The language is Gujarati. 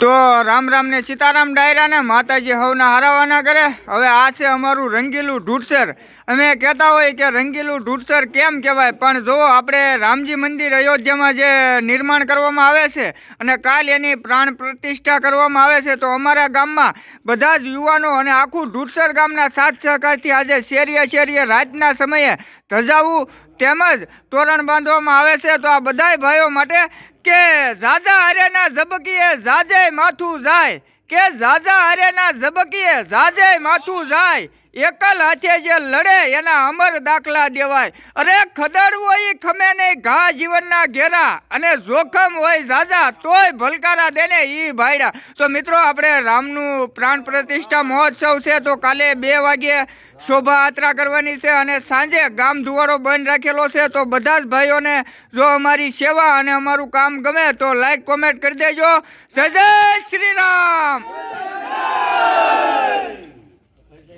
તો રામ રામ ને સીતારામ ડાયરા ને માતાજી હવના હારાવાના કરે. હવે આ છે અમારું રંગીલું ઢૂંઢસર અમે કહેતા હોય કે રંગીલું ઢૂંઢસર કેમ કહેવાય, પણ જો આપણે રામજી મંદિર અયોધ્યામાં જે નિર્માણ કરવામાં આવે છે અને કાલ એની પ્રાણ પ્રતિષ્ઠા કરવામાં આવે છે, તો અમારા ગામમાં બધા જ યુવાનો અને આખું ઢૂંઢસર ગામના સાથ સહકારથી આજે શેરીએ શેરીએ રાતના સમયે ધજાવું તેમજ તોરણ બાંધવામાં આવે છે. તો આ બધાય ભાઈઓ માટે કે ઝાઝા હારેના ઝબકીએ જાજે માથું જાય. કે ઝાઝા હારેના ઝબકીએ ઝાઝે માથું જાય. એકલ હાથે જે લડે એના અમર દાખલા દેવાય. અરે ખદડ હોય ખમે નહીં, ઘા જીવનના ઘેરા. અને જોખમ હોય ઝાઝા, તોય ભલકારા દેને ઈ ભાઈડા તો મિત્રો, આપણે રામનું પ્રાણ પ્રતિષ્ઠા મહોત્સવ છે તો કાલે બે વાગ્યે શોભાયાત્રા કરવાની છે અને સાંજે ગામ ધુવાડો બંધ રાખેલો છે તો બધા જ ભાઈઓને જો અમારી સેવા અને અમારું કામ ગમે તો લાઈક કોમેન્ટ કરી દેજો. જય જય શ્રી રામ!